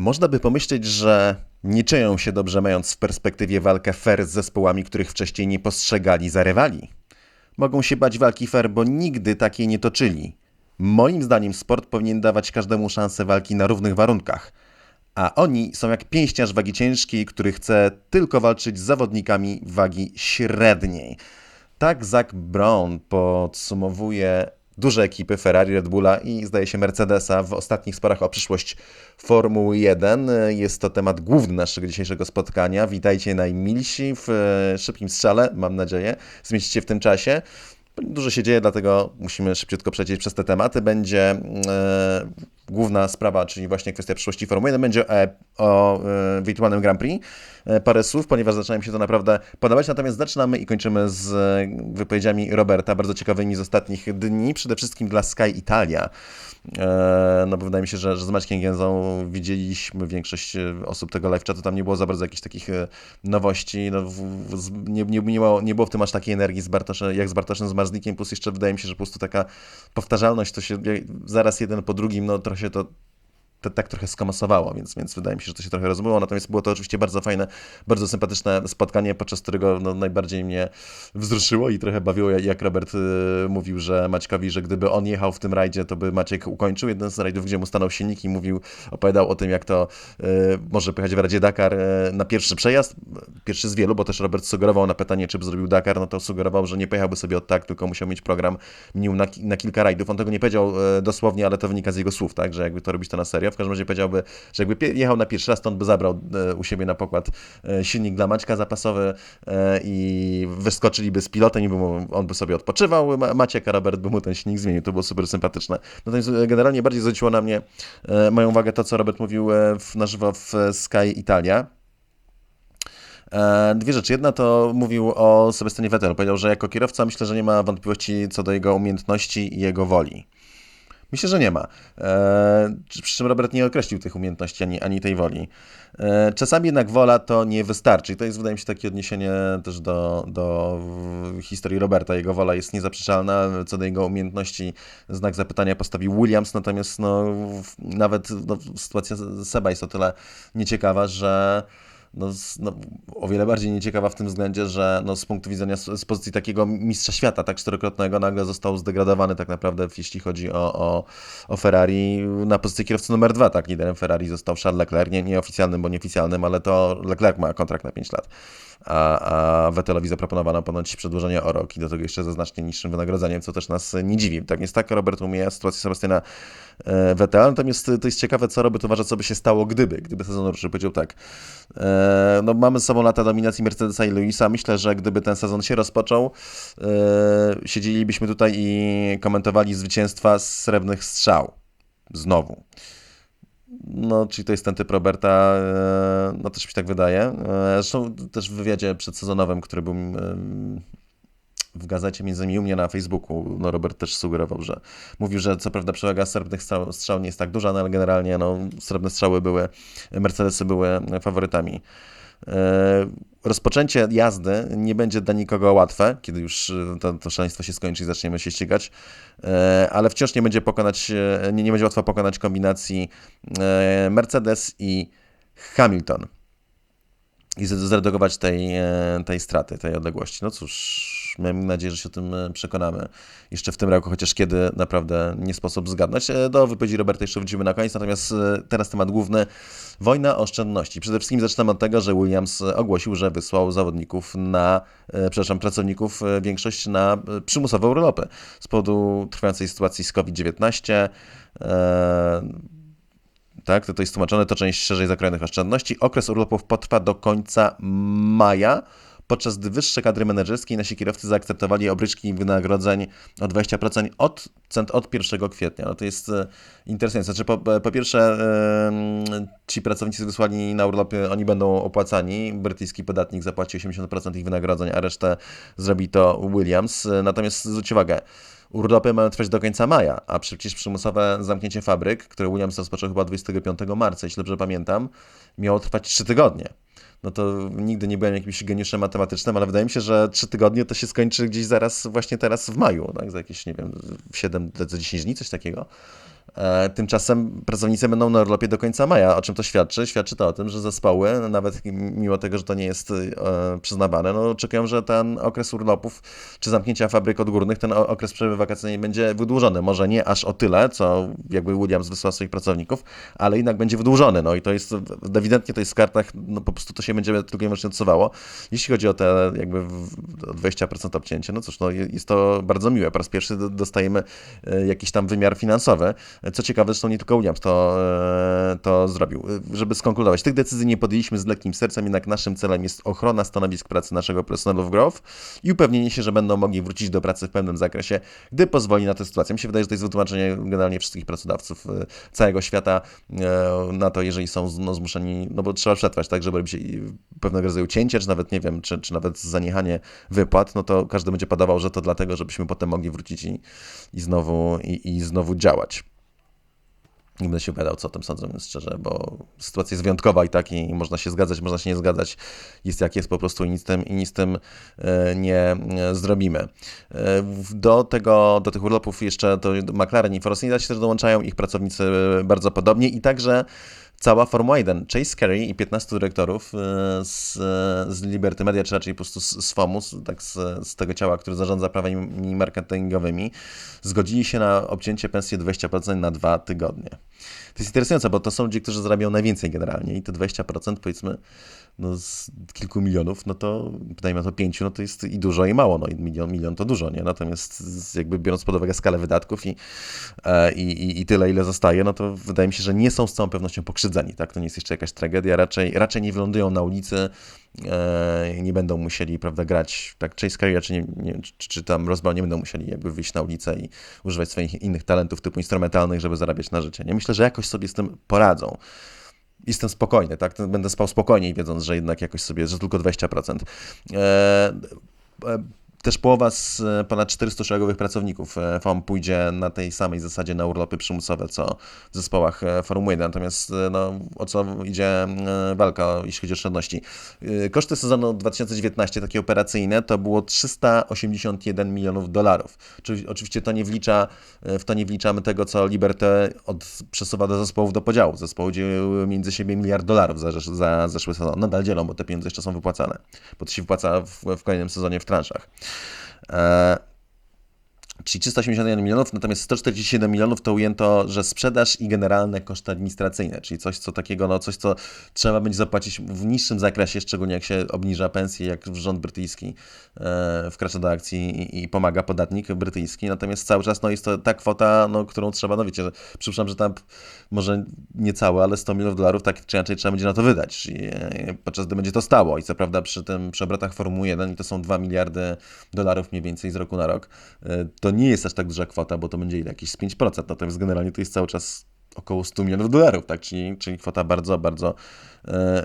Można by pomyśleć, że nie czują się dobrze, mając w perspektywie walkę fair z zespołami, których wcześniej nie postrzegali za rywali. Mogą się bać walki fair, bo nigdy takiej nie toczyli. Moim zdaniem sport powinien dawać każdemu szansę walki na równych warunkach. A oni są jak pięściarz wagi ciężkiej, który chce tylko walczyć z zawodnikami wagi średniej. Tak Zach Brown podsumowuje duże ekipy Ferrari, Red Bulla i zdaje się Mercedesa w ostatnich sporach o przyszłość Formuły 1. Jest to temat główny naszego dzisiejszego spotkania. Witajcie najmilsi w e, szybkim strzale, mam nadzieję. Zmieścicie w tym czasie. Dużo się dzieje, dlatego musimy szybciutko przejść przez te tematy. Będzie e, główna sprawa, czyli właśnie kwestia przyszłości Formuły 1, będzie o e, wirtualnym Grand Prix. E, parę słów, ponieważ zaczyna mi się to naprawdę podobać. Natomiast zaczynamy i kończymy z e, wypowiedziami Roberta, bardzo ciekawymi z ostatnich dni, przede wszystkim dla Sky Italia. E, no bo wydaje mi się, że, że z Maćkiem Gęzą widzieliśmy większość osób tego live chatu, tam nie było za bardzo jakichś takich nowości, no, nie, nie, nie, było, nie było w tym aż takiej energii z Bartoszem, jak z Bartoszem, z Marzlikiem, plus jeszcze wydaje mi się, że po prostu taka powtarzalność, to się zaraz jeden po drugim, no trochę się to to tak trochę skomasowało, więc, więc wydaje mi się, że to się trochę rozmyło. Natomiast było to oczywiście bardzo fajne, bardzo sympatyczne spotkanie, podczas którego no, najbardziej mnie wzruszyło i trochę bawiło, jak Robert y, mówił, że Maćkowi, że gdyby on jechał w tym rajdzie, to by Maciek ukończył jeden z rajdów, gdzie mu stanął silnik i mówił, opowiadał o tym, jak to y, może pojechać w Radzie Dakar y, na pierwszy przejazd, pierwszy z wielu, bo też Robert sugerował na pytanie, czy by zrobił Dakar, no to sugerował, że nie pojechałby sobie od tak, tylko musiał mieć program minimum na, na kilka rajdów. On tego nie powiedział y, dosłownie, ale to wynika z jego słów, tak, że jakby to robić to na serio. W każdym razie powiedziałby, że jakby jechał na pierwszy raz, to on by zabrał e, u siebie na pokład e, silnik dla Maćka zapasowy e, i wyskoczyliby z pilotem i by mu, on by sobie odpoczywał, Maciek, a Robert by mu ten silnik zmienił. To było super sympatyczne. Natomiast generalnie bardziej zwróciło na mnie moją uwagę to, co Robert mówił na żywo w Sky Italia. Dwie rzeczy. Jedna to mówił o Sebastianie Vettel. Powiedział, że jako kierowca myślę, że nie ma wątpliwości co do jego umiejętności i jego woli. Myślę, że nie ma. E, przy czym Robert nie określił tych umiejętności ani, ani tej woli. E, czasami jednak wola to nie wystarczy. I to jest, wydaje mi się, takie odniesienie też do, do historii Roberta. Jego wola jest niezaprzeczalna. Co do jego umiejętności, znak zapytania postawił Williams. Natomiast no, nawet no, sytuacja Seba jest o tyle nieciekawa, że no, no, o wiele bardziej nieciekawa w tym względzie, że no, z punktu widzenia, z, pozycji takiego mistrza świata, tak czterokrotnego, nagle został zdegradowany tak naprawdę, jeśli chodzi o, o, o Ferrari, na pozycję kierowcy numer dwa, tak, liderem Ferrari został Charles Leclerc, nie, nieoficjalnym, bo nieoficjalnym, ale to Leclerc ma kontrakt na 5 lat a, a Vettelowi zaproponowano ponoć przedłużenie o rok i do tego jeszcze ze znacznie niższym wynagrodzeniem, co też nas nie dziwi. Tak więc tak Robert umie sytuację Sebastiana e, Vettela, natomiast to jest ciekawe, co Robert uważa, co by się stało, gdyby, gdyby sezon ruszył. Powiedział tak, e, no mamy z sobą lata dominacji Mercedesa i Luisa, myślę, że gdyby ten sezon się rozpoczął, e, siedzielibyśmy tutaj i komentowali zwycięstwa z srebrnych strzał. Znowu. No, czyli to jest ten typ Roberta, e, no też mi się tak wydaje. E, zresztą też w wywiadzie przedsezonowym, który był w gazecie, między innymi u mnie na Facebooku, no Robert też sugerował, że mówił, że co prawda przewaga srebrnych strzał, strzał nie jest tak duża, no ale generalnie no, srebrne strzały były, Mercedesy były faworytami. E, rozpoczęcie jazdy nie będzie dla nikogo łatwe, kiedy już e, to, to szaleństwo się skończy i zaczniemy się ścigać, e, ale wciąż nie będzie pokonać, nie, nie będzie łatwo pokonać kombinacji Mercedes i Hamilton i zredukować tej, tej straty, tej odległości. No cóż, Mam nadzieję, że się o tym e, przekonamy jeszcze w tym roku, chociaż kiedy naprawdę nie sposób zgadnąć. E, do wypowiedzi Roberta jeszcze wrócimy na koniec, natomiast e, teraz temat główny. Wojna oszczędności. Przede wszystkim zaczynamy od tego, że Williams ogłosił, że wysłał zawodników na, przepraszam, pracowników większość na przymusowe urlopy z powodu trwającej sytuacji z COVID-19 tak, to, to jest tłumaczone, to część szerzej zakrojonych oszczędności. Okres urlopów potrwa do końca maja podczas gdy wyższe kadry menedżerskie i nasi kierowcy zaakceptowali obryczki wynagrodzeń o 20% od, od 1 kwietnia. No to jest e, interesujące. Znaczy, po, po pierwsze, ci pracownicy wysłani na urlopy, oni będą opłacani. Brytyjski podatnik zapłaci 80% ich wynagrodzeń, a resztę zrobi to Williams. Natomiast zwróćcie uwagę, Urlopy mają trwać do końca maja, a przecież przymusowe zamknięcie fabryk, które Williams rozpoczął chyba 25 marca, jeśli dobrze pamiętam, miało trwać 3 tygodnie no to nigdy nie byłem jakimś geniuszem matematycznym, ale wydaje mi się, że trzy tygodnie to się skończy gdzieś zaraz, właśnie teraz w maju, tak? za jakieś, nie wiem, 7 za 10 dni, coś takiego. E, tymczasem pracownicy będą na urlopie do końca maja. O czym to świadczy? Świadczy to o tym, że zespoły, nawet mimo tego, że to nie jest e, przyznawane, no, oczekują, że ten okres urlopów czy zamknięcia fabryk odgórnych, ten okres przerwy wakacyjnej będzie wydłużony. Może nie aż o tyle, co jakby Williams wysłał swoich pracowników, ale jednak będzie wydłużony. No i to jest, ewidentnie to jest w kartach, no po prostu to się będzie tylko i wyłącznie odsuwało. Jeśli chodzi o te jakby 20% obcięcie, no cóż, no jest to bardzo miłe. Po raz pierwszy dostajemy e, jakiś tam wymiar finansowy. Co ciekawe, zresztą nie tylko Williams to, e, to zrobił. Żeby skonkludować, tych decyzji nie podjęliśmy z lekkim sercem, jednak naszym celem jest ochrona stanowisk pracy naszego personelu w Grove i upewnienie się, że będą mogli wrócić do pracy w pełnym zakresie, gdy pozwoli na to sytuacja. Mi się wydaje, że to jest wytłumaczenie generalnie wszystkich pracodawców e, całego świata e, na to, jeżeli są no, zmuszeni, no bo trzeba przetrwać, tak, żeby robić pewnego rodzaju cięcie, czy nawet, nie wiem, czy, czy nawet zaniechanie wypłat, no to każdy będzie podawał, że to dlatego, żebyśmy potem mogli wrócić i, i, znowu, i, i znowu działać. Nie będę się opowiadał, co o tym sądzę, mówiąc szczerze, bo sytuacja jest wyjątkowa i tak, i można się zgadzać, można się nie zgadzać. Jest jak jest po prostu i nic z tym, i nic z tym e, nie zrobimy. E, do, tego, do tych urlopów jeszcze to McLaren i Force się też dołączają, ich pracownicy bardzo podobnie i także cała Formuła 1. Chase Carey i 15 dyrektorów e, z, z Liberty Media, czy raczej po prostu z, z FOMU, tak z, z tego ciała, który zarządza prawami marketingowymi, zgodzili się na obcięcie pensji 20% na dwa tygodnie. To jest interesujące, bo to są ludzie, którzy zarabiają najwięcej generalnie i te 20% powiedzmy no, z kilku milionów, no to dajmy to pięciu, no to jest i dużo i mało, no i milion, milion to dużo, nie? Natomiast jakby biorąc pod uwagę skalę wydatków i, e, i, i, i tyle, ile zostaje, no to wydaje mi się, że nie są z całą pewnością pokrzywdzeni, tak? To nie jest jeszcze jakaś tragedia, raczej, raczej nie wylądują na ulicy, e, nie będą musieli, prawda, grać, tak, Chase Carrier, czy, nie, nie, czy, czy tam Rosbał nie będą musieli jakby wyjść na ulicę i używać swoich innych talentów typu instrumentalnych, żeby zarabiać na życie, nie? Myślę, że jakoś sobie z tym poradzą jestem spokojny, tak? Będę spał spokojniej, wiedząc, że jednak jakoś sobie, że tylko 20%. E, e, też połowa z e, ponad 400 szeregowych pracowników e, FOM pójdzie na tej samej zasadzie na urlopy przymusowe, co w zespołach e, Formuły 1. Natomiast no, o co idzie walka, jeśli chodzi o oszczędności? Koszty sezonu 2019, takie operacyjne, to było 381 milionów dolarów. Oczywiście to nie wlicza, w to nie wliczamy tego, co Liberty od, przesuwa do zespołów do podziału. Zespoły dzieliły między siebie miliard dolarów za, za zeszły sezon. Nadal dzielą, bo te pieniądze jeszcze są wypłacane, bo to się wypłaca w, w kolejnym sezonie w transzach. E, czyli 381 milionów, natomiast 147 milionów to ujęto, że sprzedaż i generalne koszty administracyjne, czyli coś, co takiego, no coś, co trzeba będzie zapłacić w niższym zakresie, szczególnie jak się obniża pensje, jak rząd brytyjski e, wkracza do akcji i, i, pomaga podatnik brytyjski, natomiast cały czas no, jest to ta kwota, no, którą trzeba, no wiecie, przypuszczam, że tam może nie całe, ale 100 milionów dolarów tak czy inaczej trzeba będzie na to wydać, czyli e, podczas gdy będzie to stało. I co prawda przy tym, przy obrotach Formuły 1 i to są 2 miliardy dolarów mniej więcej z roku na rok, e, to nie jest aż tak duża kwota, bo to będzie ile? Jakieś 5%, natomiast generalnie to jest cały czas około 100 milionów dolarów, tak? czyli, czyli kwota bardzo, bardzo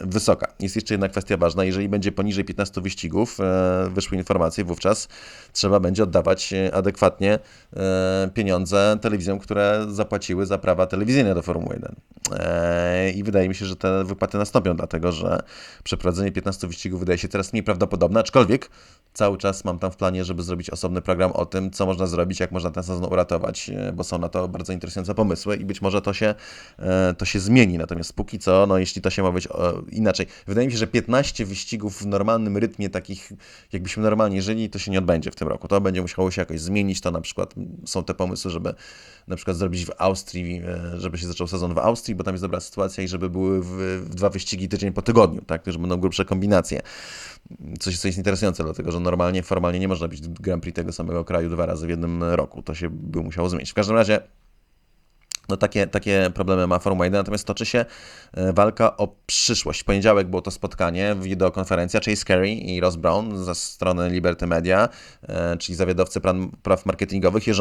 wysoka. Jest jeszcze jedna kwestia ważna, jeżeli będzie poniżej 15 wyścigów, e, wyszły informacje, wówczas trzeba będzie oddawać adekwatnie e, pieniądze telewizjom, które zapłaciły za prawa telewizyjne do Formuły 1. E, I wydaje mi się, że te wypłaty nastąpią, dlatego że przeprowadzenie 15 wyścigów wydaje się teraz mniej prawdopodobne, aczkolwiek cały czas mam tam w planie, żeby zrobić osobny program o tym, co można zrobić, jak można ten sezon uratować, e, bo są na to bardzo interesujące pomysły i być może to się, e, to się zmieni. Natomiast póki co, no jeśli to się ma być inaczej, wydaje mi się, że 15 wyścigów w normalnym rytmie, takich jakbyśmy normalnie żyli, to się nie odbędzie w tym roku. To będzie musiało się jakoś zmienić. To na przykład są te pomysły, żeby na przykład zrobić w Austrii, żeby się zaczął sezon w Austrii, bo tam jest dobra sytuacja i żeby były w, w dwa wyścigi tydzień po tygodniu, tak, że będą grubsze kombinacje. Coś, co jest interesujące, dlatego że normalnie, formalnie nie można być Grand Prix tego samego kraju dwa razy w jednym roku. To się by musiało zmienić. W każdym razie no takie, takie problemy ma Formuła 1, natomiast toczy się e, walka o przyszłość. W poniedziałek było to spotkanie, wideokonferencja Chase Carey i Ross Brown ze strony Liberty Media, e, czyli zawiadowcy praw marketingowych i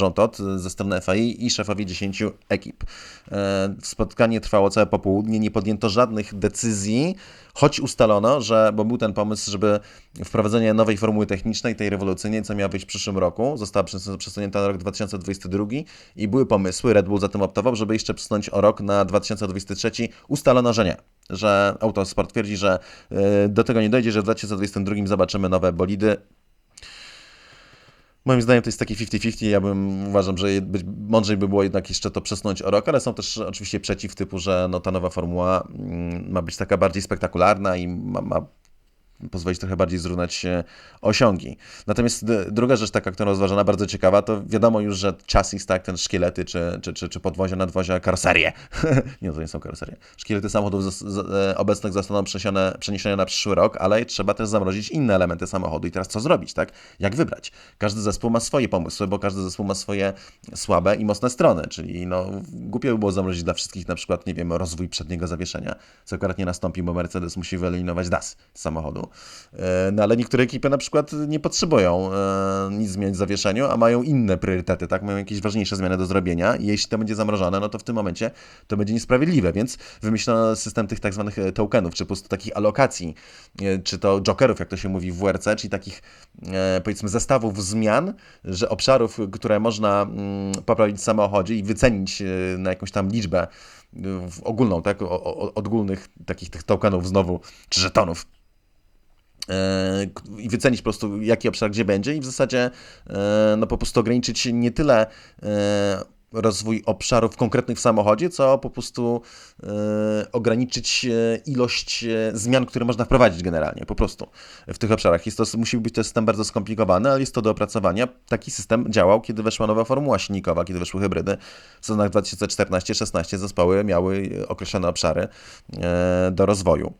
Jean Todt ze strony FAI i szefowie 10 ekip. E, spotkanie trwało całe popołudnie, nie podjęto żadnych decyzji, choć ustalono, że, bo był ten pomysł, żeby wprowadzenie nowej formuły technicznej, tej rewolucyjnej, co miała być w przyszłym roku, została przesunięta na rok 2022 i były pomysły, Red Bull za tym optował, żeby jeszcze przesunąć o rok na 2023. Ustalono, że nie że Autosport twierdzi, że y, do tego nie dojdzie, że w 2022 zobaczymy nowe bolidy. Moim zdaniem to jest taki 50-50. Ja bym uważam, że być, mądrzej by było jednak jeszcze to przesunąć o rok, ale są też oczywiście przeciw typu, że no, ta nowa formuła mm, ma być taka bardziej spektakularna i ma, ma pozwolić trochę bardziej zrównać osiągi. Natomiast druga rzecz taka, którą rozważana, bardzo ciekawa, to wiadomo już, że chassis, tak, ten szkielety, czy, czy, czy, czy podwozia, nadwozia, karoserie, nie, to nie są karoserie, szkielety samochodów z, z, e, obecnych zostaną przeniesione, przeniesione na przyszły rok, ale trzeba też zamrozić inne elementy samochodu i teraz co zrobić, tak? Jak wybrać? Każdy zespół ma swoje pomysły, bo każdy zespół ma swoje słabe i mocne strony, czyli no, głupio by było zamrozić dla wszystkich na przykład, nie wiem, rozwój przedniego zawieszenia, co akurat nie nastąpi, bo Mercedes musi wyeliminować DAS z samochodu. E, no ale niektóre ekipy na przykład nie potrzebują e, nic zmieniać w zawieszeniu, a mają inne priorytety, tak? Mają jakieś ważniejsze zmiany do zrobienia i jeśli to będzie zamrożone, no to w tym momencie to będzie niesprawiedliwe, więc wymyślono system tych tak zwanych e, tokenów, czy po prostu takich alokacji, czy to jokerów, jak to się mówi w WRC, czyli takich powiedzmy zestawów zmian, że obszarów, które można mm, poprawić w samochodzie i wycenić na jakąś tam liczbę ogólną, tak? Ogólnych takich tych tokenów znowu, czy żetonów i wycenić po prostu, jaki obszar gdzie będzie i w zasadzie e, no po prostu ograniczyć nie tyle e, rozwój obszarów konkretnych w samochodzie, co po prostu ograniczyć ilość zmian, które można wprowadzić generalnie, po prostu w tych obszarach. Jest to, musi być to system bardzo skomplikowany, ale jest to do opracowania. Taki system działał, kiedy weszła nowa formuła silnikowa, kiedy weszły hybrydy. W sezonach 2014-16 zespoły miały określone obszary do rozwoju.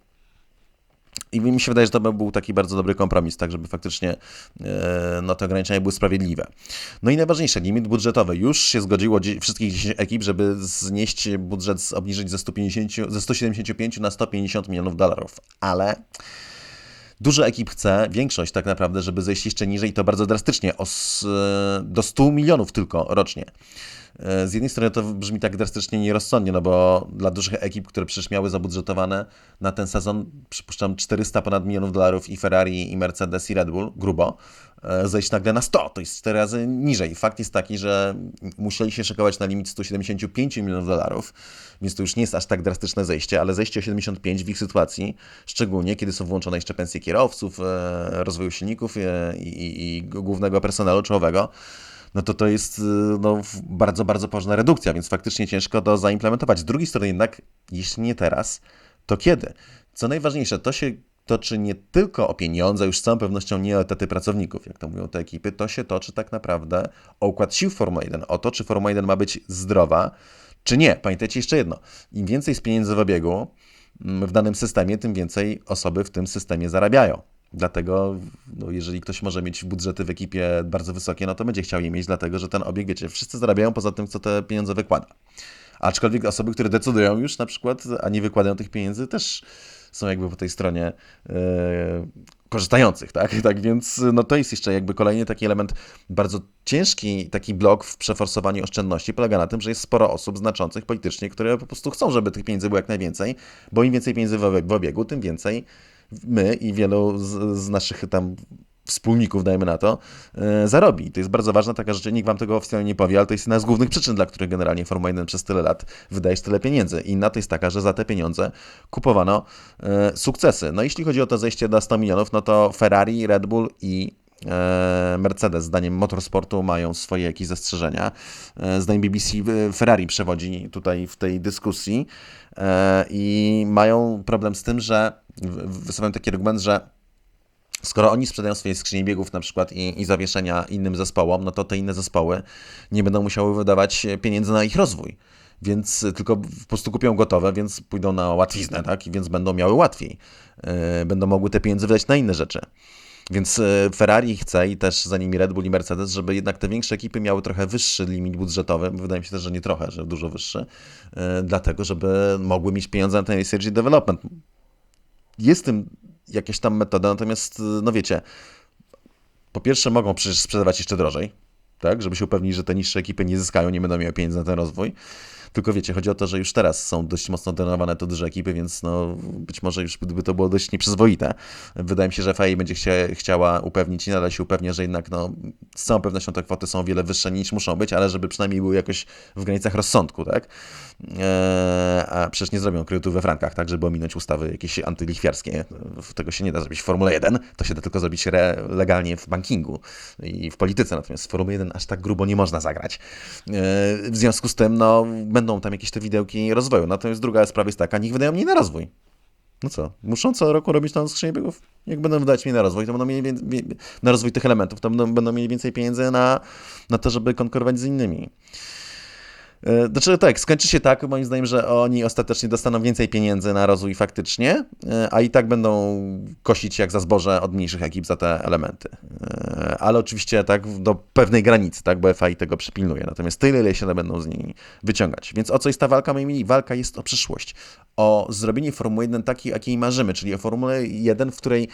I mi się wydaje, że to by był taki bardzo dobry kompromis, tak żeby faktycznie e, no, te ograniczenia były sprawiedliwe. No i najważniejsze, limit budżetowy. Już się zgodziło wszystkich 10 ekip, żeby znieść budżet, obniżyć ze, 150, ze 175 na 150 milionów dolarów. Ale dużo ekip chce, większość tak naprawdę, żeby zejść jeszcze niżej i to bardzo drastycznie, os, do 100 milionów tylko rocznie. E, z jednej strony to brzmi tak drastycznie nierozsądnie, no bo dla dużych ekip, które przecież miały zabudżetowane na ten sezon, przypuszczam 400 ponad milionów dolarów i Ferrari, i Mercedes, i Red Bull, grubo, e, zejść nagle na 100, to jest 4 razy niżej. Fakt jest taki, że musieli się szykować na limit 175 milionów dolarów, więc to już nie jest aż tak drastyczne zejście, ale zejście o 75 w ich sytuacji, szczególnie kiedy są włączone jeszcze pensje kierowców, e, rozwoju silników i, i, i głównego personelu czołowego, no to to jest y, no, bardzo, bardzo poważna redukcja, więc faktycznie ciężko to zaimplementować. Z drugiej strony jednak, jeśli nie teraz, to kiedy? Co najważniejsze, to się toczy nie tylko o pieniądze, już z całą pewnością nie o etaty pracowników, jak to mówią te ekipy, to się toczy tak naprawdę o układ sił Formuły 1, o to, czy Formuła 1 ma być zdrowa, czy nie. Pamiętajcie jeszcze jedno, im więcej jest pieniędzy w obiegu mm, w danym systemie, tym więcej osoby w tym systemie zarabiają. Dlatego, no, jeżeli ktoś może mieć budżety w ekipie bardzo wysokie, no to będzie chciał je mieć, dlatego że ten obieg, wiecie, wszyscy zarabiają poza tym, co te pieniądze wykłada. Aczkolwiek osoby, które decydują już na przykład, a nie wykładają tych pieniędzy, też są jakby po tej stronie yy, korzystających, tak? Tak więc no to jest jeszcze jakby kolejny taki element, bardzo ciężki taki blok w przeforsowaniu oszczędności polega na tym, że jest sporo osób znaczących politycznie, które po prostu chcą, żeby tych pieniędzy było jak najwięcej, bo im więcej pieniędzy w obiegu, tym więcej my i wielu z, z naszych tam wspólników, dajmy na to, e, zarobi. To jest bardzo ważna taka rzecz, nikt wam tego oficjalnie nie powie, ale to jest jedna z głównych przyczyn, dla których generalnie Formuła 1 przez tyle lat wydajesz tyle pieniędzy. Inna to jest taka, że za te pieniądze kupowano e, sukcesy. No jeśli chodzi o to zejście do 100 milionów, no to Ferrari, Red Bull i e, Mercedes, zdaniem motorsportu, mają swoje jakieś zastrzeżenia. Zdaniem BBC Ferrari przewodzi tutaj w tej dyskusji i mają problem z tym, że wysuwają taki argument, że skoro oni sprzedają swoje skrzynie biegów na przykład i, i zawieszenia innym zespołom, no to te inne zespoły nie będą musiały wydawać pieniędzy na ich rozwój więc tylko po prostu kupią gotowe, więc pójdą na łatwiznę, tak? I więc będą miały łatwiej. Yy, będą mogły te pieniądze wydać na inne rzeczy. Więc e, Ferrari chce i też za nimi Red Bull i Mercedes, żeby jednak te większe ekipy miały trochę wyższy limit budżetowy. Wydaje mi się też, że nie trochę, że dużo wyższy, yy, dlatego żeby mogły mieć pieniądze na ten research development jest tym jakaś tam metoda, natomiast, no wiecie, po pierwsze mogą przecież sprzedawać jeszcze drożej, tak, żeby się upewnić, że te niższe ekipy nie zyskają, nie będą miały pieniędzy na ten rozwój. Tylko wiecie, chodzi o to, że już teraz są dość mocno trenowane te duże ekipy, więc no, być może już by to było dość nieprzyzwoite. Wydaje mi się, że FAI będzie chcia, chciała upewnić i nadal się upewnia, że jednak no, z całą pewnością te kwoty są o wiele wyższe niż muszą być, ale żeby przynajmniej były jakoś w granicach rozsądku, tak? Eee, a przecież nie zrobią kredytu we frankach, tak, żeby ominąć ustawy jakieś antylichwiarskie. Tego się nie da zrobić w Formule 1, to się da tylko zrobić re, legalnie w bankingu i w polityce, natomiast w Formule 1 aż tak grubo nie można zagrać. E, w związku z tym, no, będą tam jakieś te widełki rozwoju. Natomiast druga sprawa jest taka, niech wydają mniej na rozwój. No co, muszą co roku robić tą skrzynię biegów? Jak będą wydać mi na rozwój, to będą mieli na rozwój tych elementów, to będą, będą mieli więcej pieniędzy na, na to, żeby konkurować z innymi. Znaczy tak, skończy się tak, moim zdaniem, że oni ostatecznie dostaną więcej pieniędzy na rozwój faktycznie, e, a i tak będą kosić jak za zboże od mniejszych ekip za te elementy. E, ale oczywiście tak do pewnej granicy, tak, bo FAI tego przypilnuje. Natomiast tyle, ile się będą z niej wyciągać. Więc o co jest ta walka? Moi walka jest o przyszłość. O zrobienie Formuły 1 takiej, jakiej marzymy, czyli o Formułę 1, w której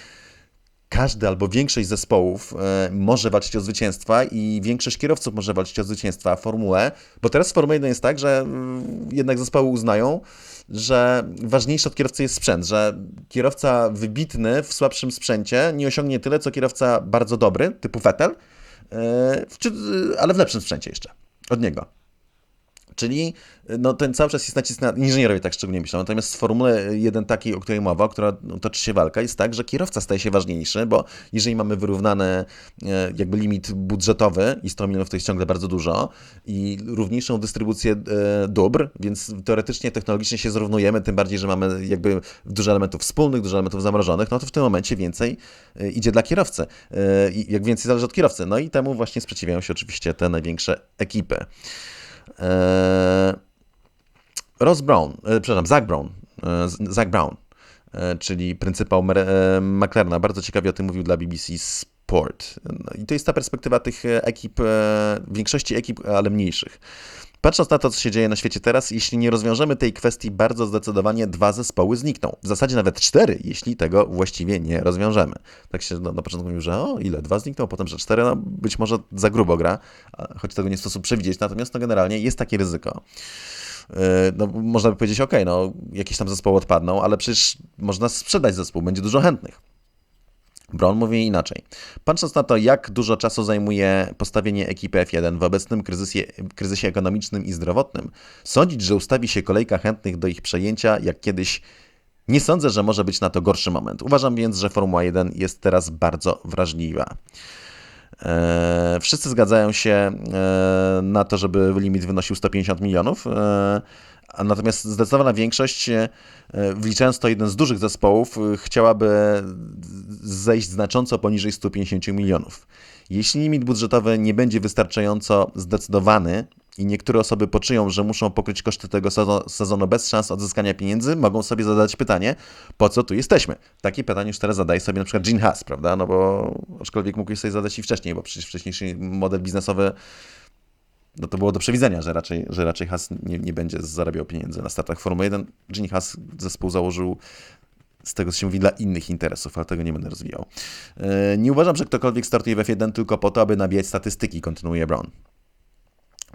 każdy albo większość zespołów e, może walczyć o zwycięstwa i większość kierowców może walczyć o zwycięstwa w formule, bo teraz w Formule 1 jest tak, że mm, jednak zespoły uznają, że ważniejszy od kierowcy jest sprzęt, że kierowca wybitny w słabszym sprzęcie nie osiągnie tyle, co kierowca bardzo dobry, typu Vettel, e, ale w lepszym sprzęcie jeszcze od niego. Czyli no, ten cały czas jest nacisk na inżynierowie, tak szczególnie myślą. Natomiast w Formule 1 takiej, o której mowa, która no, toczy się walka, jest tak, że kierowca staje się ważniejszy, bo jeżeli mamy wyrównany e, jakby limit budżetowy i 100 milionów to jest ciągle bardzo dużo i równiejszą dystrybucję e, dóbr, więc teoretycznie, technologicznie się zrównujemy, tym bardziej, że mamy jakby dużo elementów wspólnych, dużo elementów zamrożonych, no to w tym momencie więcej e, idzie dla kierowcy. Jak więcej zależy od kierowcy. No i temu właśnie sprzeciwiają się oczywiście te największe ekipy. Eee, Ross Brown, e, przepraszam, Zach Brown, e, Zach Brown, e, czyli pryncypał McLarena, bardzo ciekawie o tym mówił dla BBC Sport. No I to jest ta perspektywa tych ekip, większości ekip, ale mniejszych. Patrząc na to, co się dzieje na świecie teraz, jeśli nie rozwiążemy tej kwestii, bardzo zdecydowanie dwa zespoły znikną. W zasadzie nawet cztery, jeśli tego właściwie nie rozwiążemy. Tak się no, na początku mówił, że o, ile? Dwa znikną, potem, że cztery, no być może za grubo gra, choć tego nie sposób przewidzieć, natomiast no, generalnie jest takie ryzyko yy, no, można by powiedzieć, ok, no, jakieś tam zespoły odpadną, ale przecież można sprzedać zespół, będzie dużo chętnych. Brown mówi inaczej. Patrząc na to, jak dużo czasu zajmuje postawienie ekipy F1 w obecnym kryzysie, kryzysie ekonomicznym i zdrowotnym, sądzić, że ustawi się kolejka chętnych do ich przejęcia, jak kiedyś nie sądzę, że może być na to gorszy moment. Uważam więc, że Formuła 1 jest teraz bardzo wrażliwa. Eee, wszyscy zgadzają się eee, na to, żeby limit wynosił 150 milionów. Eee, Natomiast zdecydowana większość, e, wliczając to jeden z dużych zespołów, e, chciałaby zejść znacząco poniżej 150 milionów. Jeśli limit budżetowy nie będzie wystarczająco zdecydowany i niektóre osoby poczują, że muszą pokryć koszty tego sezonu bez szans odzyskania pieniędzy, mogą sobie zadać pytanie, po co tu jesteśmy? Takie pytanie już teraz zadaje sobie na przykład Gene Haas, prawda? No bo aczkolwiek mógł sobie zadać i wcześniej, bo przecież wcześniejszy model biznesowy no to było do przewidzenia, że raczej, że raczej Haas nie, nie będzie zarabiał pieniędzy na startach Formuły 1. Gene Haas zespół założył z tego, co się mówi, dla innych interesów, ale tego nie będę rozwijał. E, nie uważam, że ktokolwiek startuje w F1 tylko po to, aby nabijać statystyki, kontynuuje Brown.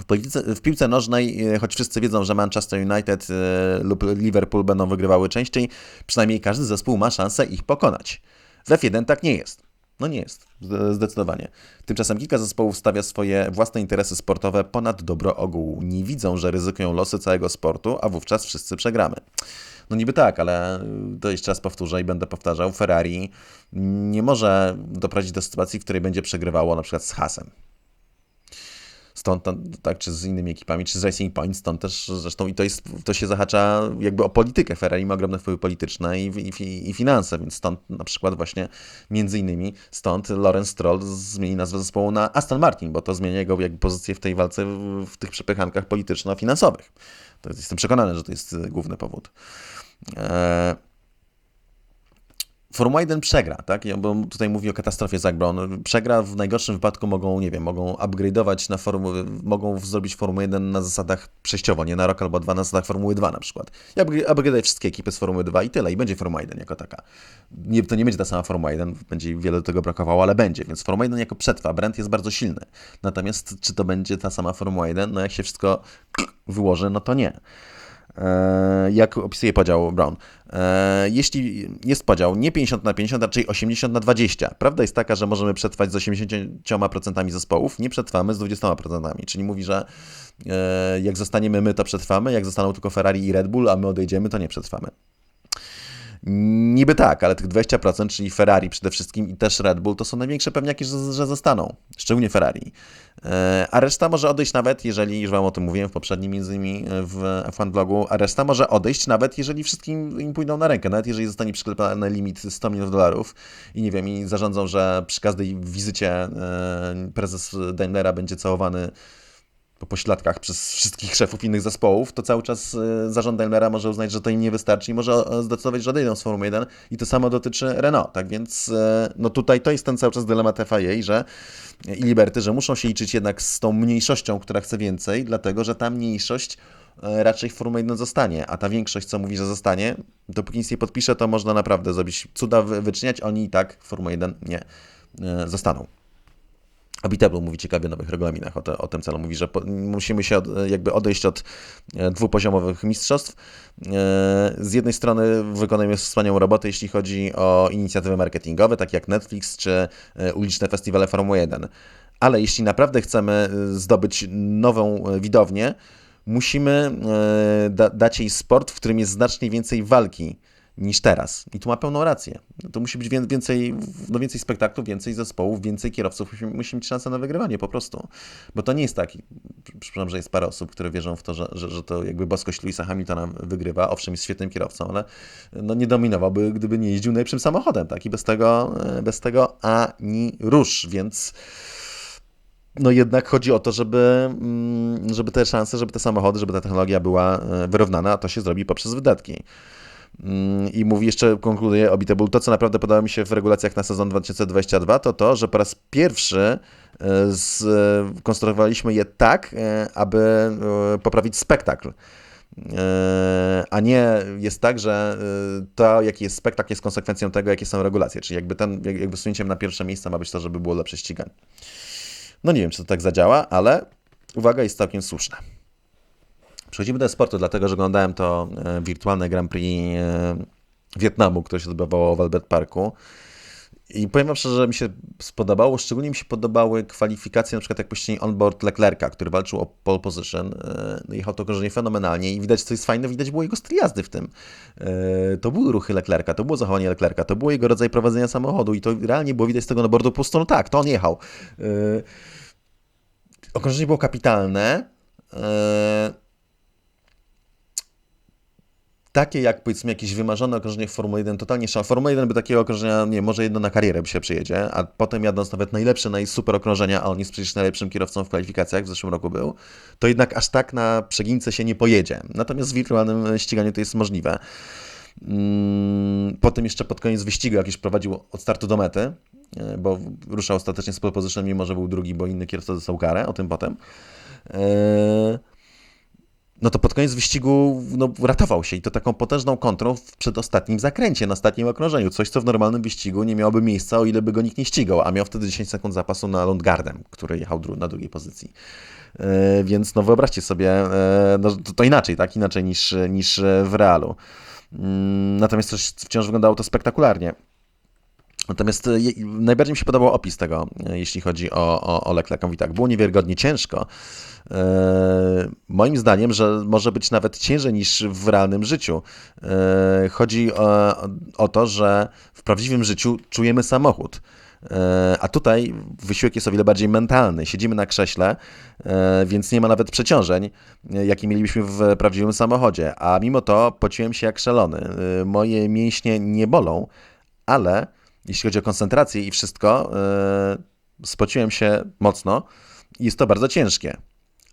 W, polityce, w piłce nożnej, e, choć wszyscy wiedzą, że Manchester United e, lub Liverpool będą wygrywały częściej, przynajmniej każdy zespół ma szansę ich pokonać. W F1 tak nie jest. No nie jest, zdecydowanie. Tymczasem kilka zespołów stawia swoje własne interesy sportowe ponad dobro ogółu. Nie widzą, że ryzykują losy całego sportu, a wówczas wszyscy przegramy. No niby tak, ale to jeszcze raz powtórzę i będę powtarzał, Ferrari nie może doprowadzić do sytuacji, w której będzie przegrywało na przykład z hasem stąd, tak, czy z innymi ekipami, czy z Racing Point, stąd też zresztą i to, jest, to się zahacza jakby o politykę. Ferrari ma ogromne wpływy polityczne i, i, i finanse, więc stąd na przykład właśnie między innymi stąd Lawrence Stroll zmieni nazwę zespołu na Aston Martin, bo to zmienia jego jakby pozycję w tej walce, w tych przepychankach polityczno-finansowych. To jestem przekonany, że to jest główny powód. Eee, Formuła 1 przegra, tak? Bo tutaj mówi o katastrofie Zach. Przegra w najgorszym wypadku mogą, nie wiem, mogą upgrade'ować na formułę, mogą zrobić Formułę 1 na zasadach przejściowo, nie na rok albo dwa, na zasadach Formuły 2 na przykład. I upgrade'ować wszystkie ekipy z Formuły 2 i tyle. I będzie Formuła 1 jako taka. Nie, to nie będzie ta sama Formuła 1, będzie wiele do tego brakowało, ale będzie. Więc Formuła 1 jako przetrwa. Brand jest bardzo silny. Natomiast czy to będzie ta sama Formuła 1? No jak się wszystko wyłoży, no to nie. E, jak opisuje podział Brown. E, jeśli jest podział nie 50 na 50, raczej 80 na 20. Prawda jest taka, że możemy przetrwać z 80% zespołów, nie przetrwamy z 20%. Czyli mówi, że e, jak zostaniemy my, to przetrwamy, jak zostaną tylko Ferrari i Red Bull, a my odejdziemy, to nie przetrwamy. Niby tak, ale tych 20%, czyli Ferrari przede wszystkim i też Red Bull, to są największe pewniaki, że, że zostaną. Szczególnie Ferrari. E, a reszta może odejść nawet, jeżeli, już Wam o tym mówiłem w poprzednim, między innymi e, w F1 blogu, a reszta może odejść nawet, jeżeli wszystkim im pójdą na rękę. Nawet jeżeli zostanie przyklepany limit 100 milionów dolarów i nie wiem, i zarządzą, że przy każdej wizycie e, prezes Daimlera będzie całowany po pośladkach przez wszystkich szefów innych zespołów, to cały czas e, zarząd Daimlera może uznać, że to im nie wystarczy i może e, zdecydować, że odejdą z Formuły 1 i to samo dotyczy Renault. Tak więc e, no tutaj to jest ten cały czas dylemat FIA, że i Liberty, że muszą się liczyć jednak z tą mniejszością, która chce więcej, dlatego że ta mniejszość raczej w Formule 1 zostanie, a ta większość, co mówi, że zostanie, dopóki nic nie podpisze, to można naprawdę zrobić cuda wyczyniać, oni i tak w Formule 1 nie zostaną. Abitable mówi ciekawie o nowych regulaminach o, te, o tym celu. Mówi, że po, musimy się od, jakby odejść od e, dwupoziomowych mistrzostw. E, z jednej strony wykonujemy wspaniałą robotę, jeśli chodzi o inicjatywy marketingowe, takie jak Netflix czy e, uliczne festiwale Formuły 1. Ale jeśli naprawdę chcemy zdobyć nową widownię, musimy da, dać jej sport, w którym jest znacznie więcej walki niż teraz. I tu ma pełną rację. To musi być więcej, no więcej spektaklów, więcej zespołów, więcej kierowców. Musimy, mieć szansę na wygrywanie po prostu. Bo to nie jest tak, przepraszam, że jest parę osób, które wierzą w to, że, że, że to jakby boskość Louisa Hamiltona wygrywa. Owszem, jest świetnym kierowcą, ale no nie dominowałby, gdyby nie jeździł najlepszym samochodem, tak? I bez tego, bez tego ani rusz, więc no jednak chodzi o to, żeby, mm, żeby te szanse, żeby te samochody, żeby ta technologia była e, wyrównana, a to się zrobi poprzez wydatki. Mm, I mówi jeszcze, konkluduje Obitable, to co naprawdę podoba mi się w regulacjach na sezon 2022, to to, że po raz pierwszy e, skonstruowaliśmy je tak, e, aby e, poprawić spektakl. A nie jest tak, że to, jaki jest spektakl, jest konsekwencją tego, jakie są regulacje. Czyli jakby ten, jakby sunięciem na pierwsze miejsce ma być to, żeby było lepsze ściganie. No nie wiem, czy to tak zadziała, ale uwaga jest całkiem słuszna. Przechodzimy do sportu, dlatego że oglądałem to e, wirtualne Grand Prix e, Wietnamu, które się odbywało w Albert Parku. I powiem wam szczerze, że mi się spodobało, szczególnie mi się podobały kwalifikacje, na przykład jak puścili onboard Leclerca, który walczył o pole position. E, jechał to okrążenie fenomenalnie i widać, co jest fajne, widać było jego styl jazdy w tym. To były ruchy Leclerca, to było zachowanie Leclerca, to było jego rodzaj prowadzenia samochodu i to realnie było widać z tego na bordu pusto, no tak, to on jechał. Okrążenie było kapitalne takie jak powiedzmy jakieś wymarzone okrążenie w Formule 1, totalnie szał. Formuła 1 by takiego okrążenia, nie może jedno na karierę by się przyjedzie, a potem jadąc nawet najlepsze, najsuper okrążenia, a on jest przecież najlepszym kierowcą w kwalifikacjach, w zeszłym roku był, to jednak aż tak na przegince się nie pojedzie. Natomiast w wirtualnym ściganiu to jest możliwe. Mm, potem jeszcze pod koniec wyścigu, jak już prowadził od startu do mety, e, bo ruszał ostatecznie z pole position, mimo że był drugi, bo inny kierowca dostał karę, o tym potem. Eee no to pod koniec wyścigu no, ratował się i to taką potężną kontrą w przedostatnim zakręcie, na ostatnim okrążeniu. Coś, co w normalnym wyścigu nie miałoby miejsca, o ile by go nikt nie ścigał, a miał wtedy 10 sekund zapasu na Lundgardem, który jechał na drugiej pozycji. Yy, więc no wyobraźcie sobie, yy, no, to, to, inaczej, tak? Inaczej niż, niż w realu. Yy, natomiast też wciąż wyglądało to spektakularnie. Natomiast najbardziej mi się podobał opis tego, jeśli chodzi o, o, o Leclerc. Mówi tak, było niewiarygodnie ciężko, E, moim zdaniem, że może być nawet ciężej niż w realnym życiu. E, chodzi o, o to, że w prawdziwym życiu czujemy samochód. E, a tutaj wysiłek jest o wiele bardziej mentalny. Siedzimy na krześle, więc nie ma nawet przeciążeń, jakie mielibyśmy w prawdziwym samochodzie. A mimo to pociłem się jak szalony. Moje mięśnie nie bolą, ale jeśli chodzi o koncentrację i wszystko, spociłem się mocno. Jest to bardzo ciężkie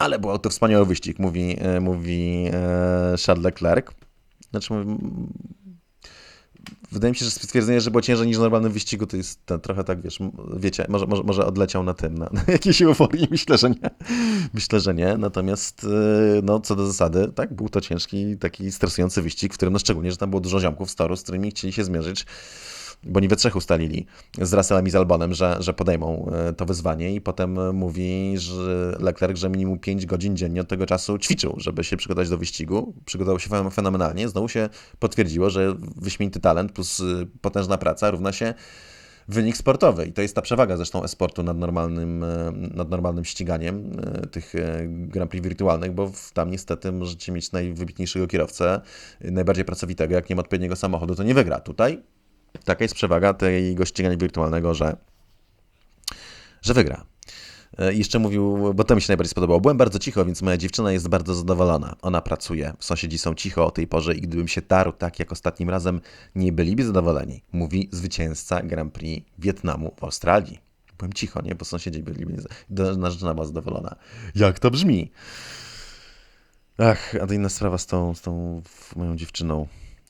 ale był to wspaniały wyścig, mówi, e, mówi e, Charles Leclerc. Znaczy, wydaje mi się, że stwierdzenie, że było ciężej niż w normalnym wyścigu, to jest trochę tak, wiesz, wiecie, może, może, może odleciał na tym, na, na jakiejś euforii, myślę, że nie. Myślę, że nie, natomiast e, no, co do zasady, tak, był to ciężki, taki stresujący wyścig, w którym, no szczególnie, że tam było dużo ziomków z toru, z którymi chcieli się zmierzyć bo oni we trzech ustalili z Russellem i z Albonem, że, że podejmą e, to wyzwanie i potem mówi, że Leclerc, że minimum 5 godzin dziennie od tego czasu ćwiczył, żeby się przygotować do wyścigu. Przygotował się fenomenalnie. Znowu się potwierdziło, że wyśmienity talent plus y, potężna praca równa się wynik sportowy. I to jest ta przewaga zresztą e-sportu nad normalnym, e, nad normalnym ściganiem e, tych e, Grand Prix wirtualnych, bo tam niestety możecie mieć najwybitniejszego kierowcę, najbardziej pracowitego, jak nie ma odpowiedniego samochodu, to nie wygra. Tutaj taka jest przewaga tego ścigania wirtualnego, że, że wygra. I jeszcze mówił, bo to mi się najbardziej spodobało. Byłem bardzo cicho, więc moja dziewczyna jest bardzo zadowolona. Ona pracuje, sąsiedzi są cicho o tej porze i gdybym się tarł tak jak ostatnim razem, nie byliby zadowoleni. Mówi zwycięzca Grand Prix Wietnamu w Australii. Byłem cicho, nie? Bo sąsiedzi byli, narzeczona była zadowolona. Jak to brzmi? Ach, a to inna sprawa z tą, z tą moją dziewczyną.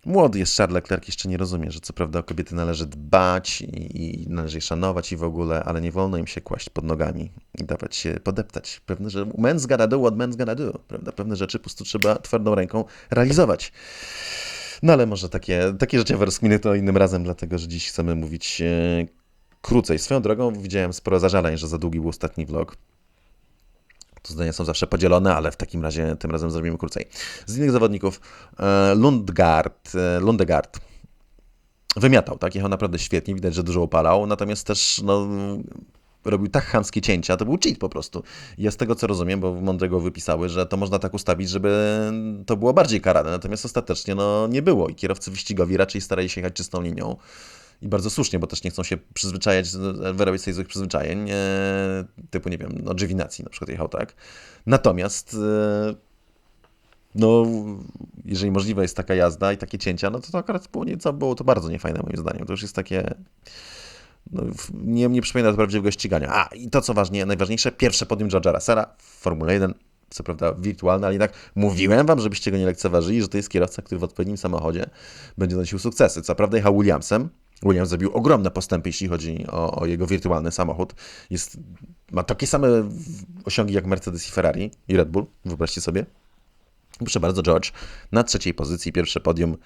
Młody jest Charles Leclerc, jeszcze nie rozumie, że co prawda o kobiety należy dbać i, należy je szanować i w ogóle, ale nie wolno im się kłaść pod nogami i dawać się podeptać. Pewne, że men's gotta do what men's gotta do, prawda? Pewne rzeczy po prostu trzeba twardą ręką realizować. No ale może takie, takie rzeczy w rozkminy to innym razem, dlatego że dziś chcemy mówić e, krócej. Swoją drogą widziałem sporo zażaleń, że za długi był ostatni vlog. To zdania są zawsze podzielone, ale w takim razie tym razem zrobimy krócej. Z innych zawodników e, Lundgaard, e, Lundegard wymiatał, tak? Jechał naprawdę świetnie, widać, że dużo opalał, natomiast też no, robił tak chamskie cięcia, to był cheat po prostu. Ja z tego co rozumiem, bo mądrego wypisały, że to można tak ustawić, żeby to było bardziej karane, natomiast ostatecznie no, nie było i kierowcy wyścigowi raczej starali się jechać czystą linią. I bardzo słusznie, bo też nie chcą się przyzwyczajać, wyrobić sobie złych przyzwyczajeń, typu, nie wiem, no, Giovinazzi na przykład jechał tak. Natomiast e, no, jeżeli możliwa jest taka jazda i takie cięcia, no to, to akurat było, nieco, było to bardzo niefajne moim zdaniem. To już jest takie... No, nie, nie przypomina to prawdziwego ścigania. A, i to co ważnie, najważniejsze, pierwsze podium George'a Russella w Formule 1 co prawda wirtualne, ale jednak mówiłem wam, żebyście go nie lekceważyli, że to jest kierowca, który w odpowiednim samochodzie będzie nosił sukcesy. Co prawda jechał Williamsem, Williams zrobił ogromne postępy, jeśli chodzi o, o, jego wirtualny samochód. Jest, ma takie same osiągi jak Mercedes i Ferrari i Red Bull, wyobraźcie sobie. Proszę bardzo, George, na trzeciej pozycji, pierwsze podium,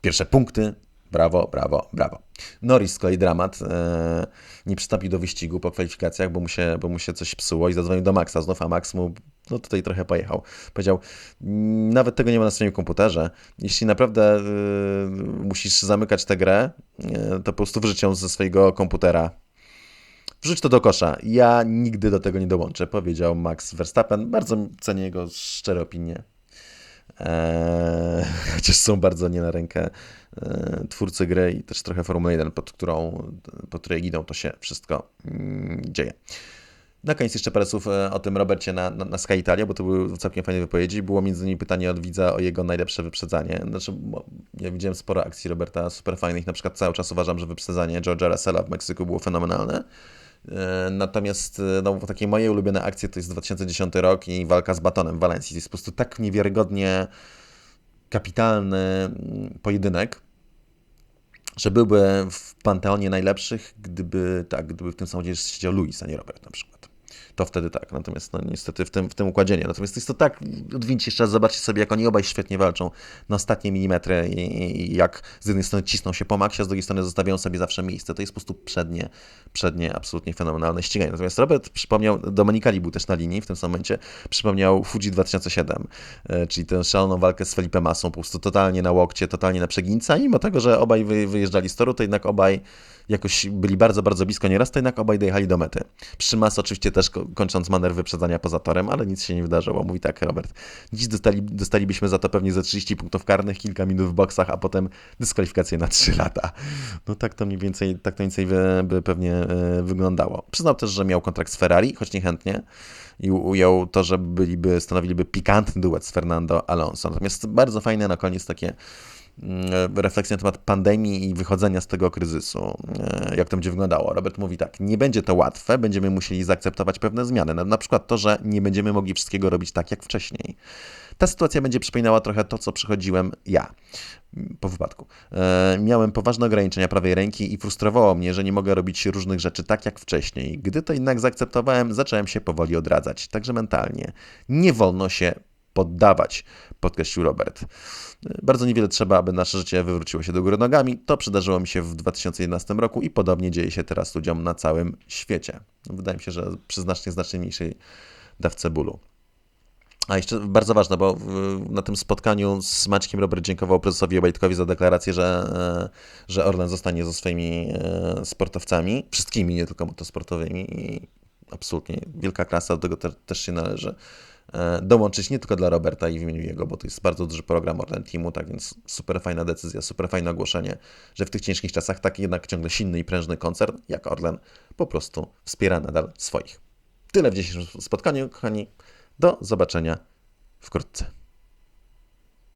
pierwsze punkty, Brawo, brawo, brawo. Norris z kolei dramat. E, nie przystąpił do wyścigu po kwalifikacjach, bo mu, się, bo mu się coś psuło i zadzwonił do Maxa znów, a Max mu no tutaj trochę pojechał. Powiedział, mm, nawet tego nie ma na swoim komputerze. Jeśli naprawdę y, musisz zamykać tę grę, y, to po prostu wrzuć ją ze swojego komputera. Wrzuć to do kosza. Ja nigdy do tego nie dołączę, powiedział Max Verstappen. Bardzo cenię jego szczere opinie. Eee, chociaż są bardzo nie na rękę e, twórcy gry i też trochę Formuły 1, pod, którą, pod której idą, to się wszystko mm, dzieje. Na koniec jeszcze parę słów e, o tym Robercie na, na, na Sky Italia, bo to były całkiem fajne wypowiedzi. Było między innymi pytanie od widza o jego najlepsze wyprzedzanie. Znaczy, ja widziałem sporo akcji Roberta super fajnych, na przykład cały czas uważam, że wyprzedzanie George'a Russella w Meksyku było fenomenalne. E, natomiast no, takie moje ulubione akcje to jest 2010 rok i walka z Batonem w Walencji. To jest po prostu tak niewiarygodnie kapitalny mm, pojedynek, że byłby w panteonie najlepszych, gdyby tak, gdyby w tym samochodzie siedział Luis, a nie Robert na przykład to wtedy tak. Natomiast no, niestety w tym, w tym układzie nie. Natomiast jest to tak, odwincie jeszcze raz, zobaczcie sobie, jak oni obaj świetnie walczą na ostatnie milimetry i, i jak z jednej strony cisną się po maksie, a z drugiej strony zostawiają sobie zawsze miejsce. To jest po prostu przednie, przednie absolutnie fenomenalne ściganie. Natomiast Robert przypomniał, Dominikali był też na linii w tym samym momencie, przypomniał Fuji 2007, e, czyli tę szaloną walkę z Felipe Masą, po prostu totalnie na łokcie, totalnie na przeginca, i mimo tego, że obaj wyjeżdżali z toru, to jednak obaj jakoś byli bardzo, bardzo blisko nieraz, to jednak obaj dojechali do mety. Przy Mas oczywiście też kończąc manewr wyprzedzania poza torem, ale nic się nie wydarzyło. Mówi tak Robert, dziś dostali, dostalibyśmy za to pewnie ze 30 punktów karnych, kilka minut w boksach, a potem dyskwalifikację na 3 lata. No tak to mniej więcej, tak to więcej by, by pewnie e, wyglądało. Przyznał też, że miał kontrakt z Ferrari, choć niechętnie i ujął to, że byliby, stanowiliby pikantny duet z Fernando Alonso. Natomiast bardzo fajne na koniec takie Mm, refleksja na temat pandemii i wychodzenia z tego kryzysu. E, jak to będzie wyglądało? Robert mówi tak, nie będzie to łatwe, będziemy musieli zaakceptować pewne zmiany. Na, przykład to, że nie będziemy mogli wszystkiego robić tak jak wcześniej. Ta sytuacja będzie przypominała trochę to, co przechodziłem ja po wypadku. E, miałem poważne ograniczenia prawej ręki i frustrowało mnie, że nie mogę robić różnych rzeczy tak jak wcześniej. Gdy to jednak zaakceptowałem, zacząłem się powoli odradzać, także mentalnie. Nie wolno się poddawać, podkreślił Robert. Bardzo niewiele trzeba, aby nasze życie wywróciło się do góry nogami. To przydarzyło mi się w 2011 roku i podobnie dzieje się teraz ludziom na całym świecie. Wydaje mi się, że przy znacznie, znacznie mniejszej dawce bólu. A jeszcze bardzo ważne, bo na tym spotkaniu z Maćkiem Robert dziękował prezesowi Obajtkowi za deklarację, że, e, że Orlen zostanie ze swoimi e, sportowcami, wszystkimi, nie tylko motosportowymi i absolutnie wielka klasa, do tego te, też się należy dołączyć nie tylko dla Roberta i w imieniu jego, bo to jest bardzo duży program Orlen Teamu, tak więc super fajna decyzja, super fajne ogłoszenie, że w tych ciężkich czasach tak jednak ciągle silny i prężny koncern jak Orlen po prostu wspiera nadal swoich. Tyle w dzisiejszym spotkaniu, kochani. Do zobaczenia wkrótce.